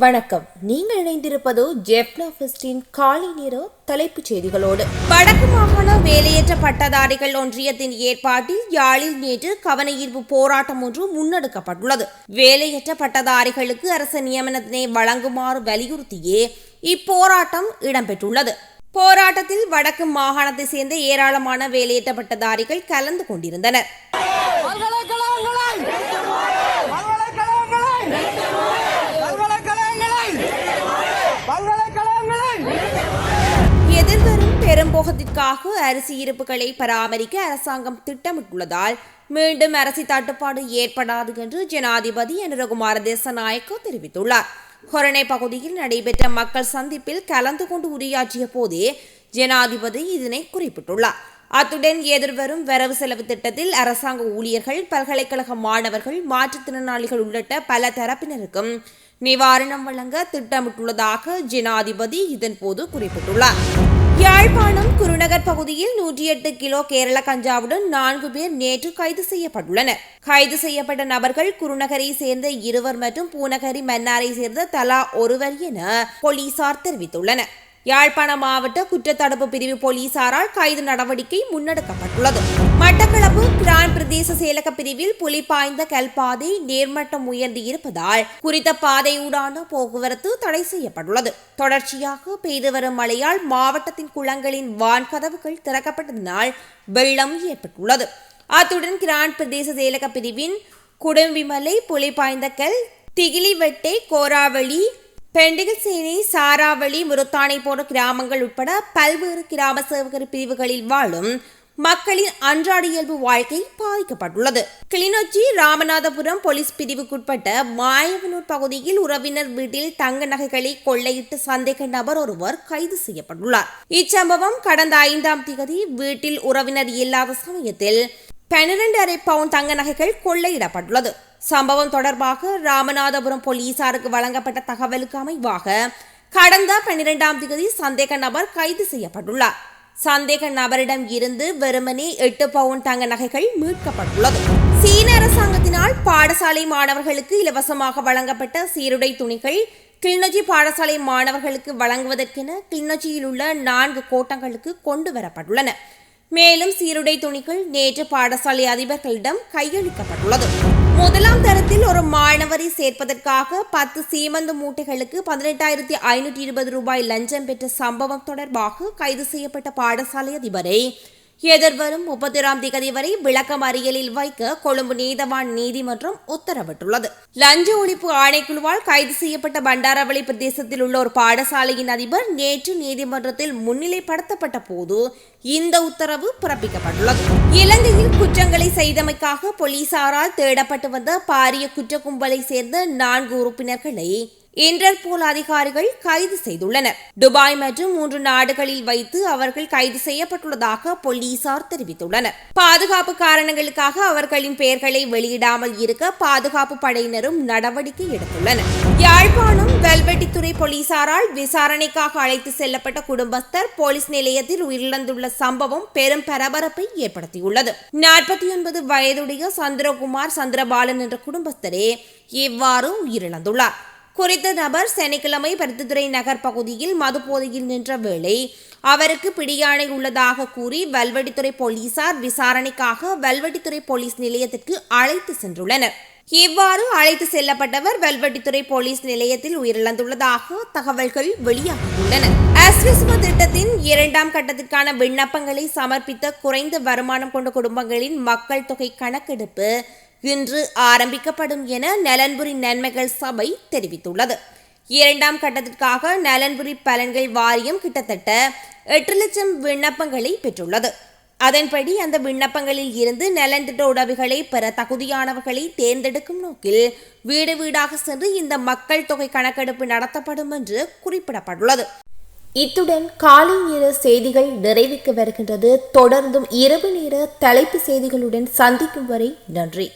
வணக்கம். நீங்கள் இணைந்திருப்பது ஜெப்னா ஃபெஸ்டின் காலை நேர தலைப்புச் செய்திகளோடு. வடக்கு மாகாண வேலையற்ற பட்டதாரிகள் ஒன்றியத்தின் ஏற்பாட்டில் யாழில் நேற்று கவனஈர்ப்பு போராட்டம் ஒன்று முன்னெடுக்கப்பட்டுள்ளது. வேலையற்ற பட்டதாரிகளுக்கு அரசு நியமனத்தினை வழங்குமாறு வலியுறுத்தியே இப்போராட்டம் இடம்பெற்றுள்ளது. போராட்டத்தில் வடக்கு மாகாணத்தை சேர்ந்த ஏராளமான வேலையற்ற பட்டதாரிகள் கலந்து கொண்டிருந்தனர். விநியோகத்திற்காக அரிசி இருப்புகளை பராமரிக்க அரசாங்கம் திட்டமிட்டுள்ளதால் மீண்டும் அரிசி தட்டுப்பாடு ஏற்படாது என்று ஜனாதிபதி அனுரகுமார தேசநாயக்க தெரிவித்துள்ளார். ஹொரணை பகுதியில் நடைபெற்ற மக்கள் சந்திப்பில் கலந்து கொண்டு உரையாற்றிய போதே ஜனாதிபதி இதனை குறிப்பிட்டுள்ளார். அத்துடன் எதிர்வரும் வரவு செலவு திட்டத்தில் அரசாங்க ஊழியர்கள் பல்கலைக்கழக மாணவர்கள் மாற்றுத்திறனாளிகள் உள்ளிட்ட பல தரப்பினருக்கும் நிவாரணம் வழங்க திட்டமிட்டுள்ளதாக ஜனாதிபதி இதன்போது குறிப்பிட்டுள்ளார். யாழ்ப்பாணம் குருநகர் பகுதியில் நூற்றி எட்டு கிலோ கேரள கஞ்சாவுடன் நான்கு பேர் நேற்று கைது செய்யப்பட்டுள்ளனர். கைது செய்யப்பட்ட நபர்கள் குருநகரை சேர்ந்த இருவர் மற்றும் பூநகரி மன்னாரை சேர்ந்த தலா ஒருவர் என போலீசார் தெரிவித்துள்ளனர். யாழ்ப்பாண மாவட்ட குற்றத்தடுப்பு பிரிவு போலீசாரால் கைது நடவடிக்கை முன்னெடுக்கப்பட்டுள்ளது. மட்டக்களப்பு கிரான் பிரதேச செயலக பிரிவில் புலி பாய்ந்த கல்பாதை நேர்மட்டம் உயர்ந்து இருப்பதால் குறித்த பாதையூடான போக்குவரத்து தடை செய்யப்பட்டுள்ளது. தொடர்ச்சியாக பெய்து வரும் மழையால் மாவட்டத்தின் குளங்களின் வான்கதவுகள் திறக்கப்பட்டதனால் வெள்ளம் ஏற்பட்டுள்ளது. அத்துடன் கிரான் பிரதேச செயலக பிரிவின் குடும்பிமலை புலி பாய்ந்தக்கல் திகிலிவெட்டை கோராவளி பெண்டிகசேனை சாராவளி முருத்தானை போன்ற கிராமங்கள் உட்பட பல்வேறு கிராம சேவகர் பிரிவுகளில் வாழும் மக்களின் அன்றாட இயல்பு வாழ்க்கை பாதிக்கப்பட்டுள்ளது. கிளிநொச்சி ராமநாதபுரம் போலீஸ் பிரிவுக்குட்பட்ட மாயவனூர் பகுதியில் உறவினர் வீட்டில் தங்க நகைகளை கொள்ளையிட்டு சந்தேக நபர் ஒருவர் கைது செய்யப்பட்டுள்ளார். இச்சம்பவம் கடந்த ஐந்தாம் திகதி வீட்டில் உறவினர் இல்லாத சமயத்தில் பன்னிரண்டு அரை பவுன் தங்க நகைகள் கொள்ளையிடப்பட்டுள்ளது. சம்பவம் தொடர்பாக ராமநாதபுரம் போலீசாருக்கு வழங்கப்பட்ட தகவலுக்கு அமைவாக கடந்த பன்னிரெண்டாம் தேதி சந்தேக நபர் கைது செய்யப்பட்டுள்ளார். சந்தேக நபரிடம் இருந்து வெறுமனே எட்டு பவுன் தங்க நகைகள் மீட்கப்பட்டுள்ளது. சீன அரசாங்கத்தினால் பாடசாலை மாணவர்களுக்கு இலவசமாக வழங்கப்பட்ட சீருடை துணிகள் கிளிநொச்சி பாடசாலை மாணவர்களுக்கு வழங்குவதற்கென கிளிநொச்சியில் உள்ள நான்கு கோட்டங்களுக்கு கொண்டு வரப்பட்டுள்ளன. மேலும் சீருடை துணிகள் நேற்று பாடசாலை அதிபர்களிடம் கையளிக்கப்பட்டுள்ளது. முதலாம் தரத்தில் ஒரு மாணவரை சேர்ப்பதற்காக பத்து சீமந்து மூட்டைகளுக்கு பதினெட்டாயிரத்தி ஐநூற்றி இருபது ரூபாய் லஞ்சம் பெற்ற சம்பவம் தொடர்பாக கைது செய்யப்பட்ட பாடசாலை அதிபரை. எதிர்வரும் முப்பத்திராம் திகதி வரை விளக்கம் அறியலில் வைக்க கொழும்பு நீதவான் நீதிமன்றம் உத்தரவிட்டுள்ளது. லஞ்ச ஒழிப்பு ஆணைக்குழுவால் கைது செய்யப்பட்ட பண்டாரவளி பிரதேசத்தில் உள்ள ஒரு பாடசாலையின் அதிபர் நேற்று நீதிமன்றத்தில் முன்னிலைப்படுத்தப்பட்ட போது இந்த உத்தரவு பிறப்பிக்கப்பட்டுள்ளது. இலங்கையில் குற்றங்களை செய்தமைக்காக போலீசாரால் தேடப்பட்டு வந்த பாரிய குற்ற கும்பலை சேர்ந்த நான்கு உறுப்பினர்களை இன்டர்போல் அதிகாரிகள் கைது செய்துள்ளனர். துபாய் மற்றும் மூன்று நாடுகளில் வைத்து அவர்கள் கைது செய்யப்பட்டுள்ளதாக போலீசார் தெரிவித்துள்ளனர். பாதுகாப்பு காரணங்களுக்காக அவர்களின் பெயர்களை வெளியிடாமல் இருக்க பாதுகாப்பு படையினரும் நடவடிக்கை எடுத்துள்ளனர். யாழ்ப்பாணம் வெல்வெட்டித்துறை போலீசாரால் விசாரணைக்காக அழைத்து செல்லப்பட்ட குடும்பஸ்தர் போலீஸ் நிலையத்தில் உயிரிழந்துள்ள சம்பவம் பெரும் பரபரப்பை ஏற்படுத்தியுள்ளது. நாற்பத்தி ஒன்பது வயதுடைய சந்திரகுமார் சந்திரபாலன் என்ற குடும்பஸ்தரே இவ்வாறு உயிரிழந்துள்ளார். குறித்த நபர் சனிக்கிழமை பருத்தித்துறை நகர் பகுதியில் மதுபோதையில் நின்ற வேளை அவருக்கு பிடியாணை உள்ளதாக கூறி வல்வெட்டித்துறை போலீசார் விசாரணைக்காக வல்வெட்டித்துறை போலீஸ் நிலையத்திற்கு அழைத்து சென்றுள்ளனர். இவ்வாறு அழைத்து செல்லப்பட்டவர் வெல்வெட்டித்துறை போலீஸ் நிலையத்தில் உயிரிழந்துள்ளதாக தகவல்கள் வெளியாகியுள்ளன. அஸ்விஸ்ம திட்டத்தின் இரண்டாம் கட்டத்திற்கான விண்ணப்பங்களை சமர்ப்பித்த குறைந்த வருமானம் கொண்ட குடும்பங்களின் மக்கள் தொகை கணக்கெடுப்பு இன்று ஆரம்பிக்கப்படும் என நலன்புரி நன்மைகள் சபை தெரிவித்துள்ளது. இரண்டாம் கட்டத்திற்காக நலன்புரி பலன்கள் வாரியம் கிட்டத்தட்ட எட்டு லட்சம் விண்ணப்பங்களை பெற்றுள்ளது. அதன்படி அந்த விண்ணப்பங்களில் இருந்து நலன் திட்ட உதவிகளை பெற தகுதியானவர்களை தேர்ந்தெடுக்கும் நோக்கில் வீடு வீடாக சென்று இந்த மக்கள் தொகை கணக்கெடுப்பு நடத்தப்படும் என்று குறிப்பிடப்பட்டுள்ளது. இத்துடன் காலை நேர செய்திகள் நிறைவுக்கு வருகின்றது. தொடர்ந்தும் இரவு நேர தலைப்பு செய்திகளுடன் சந்திக்கும் வரை நன்றி.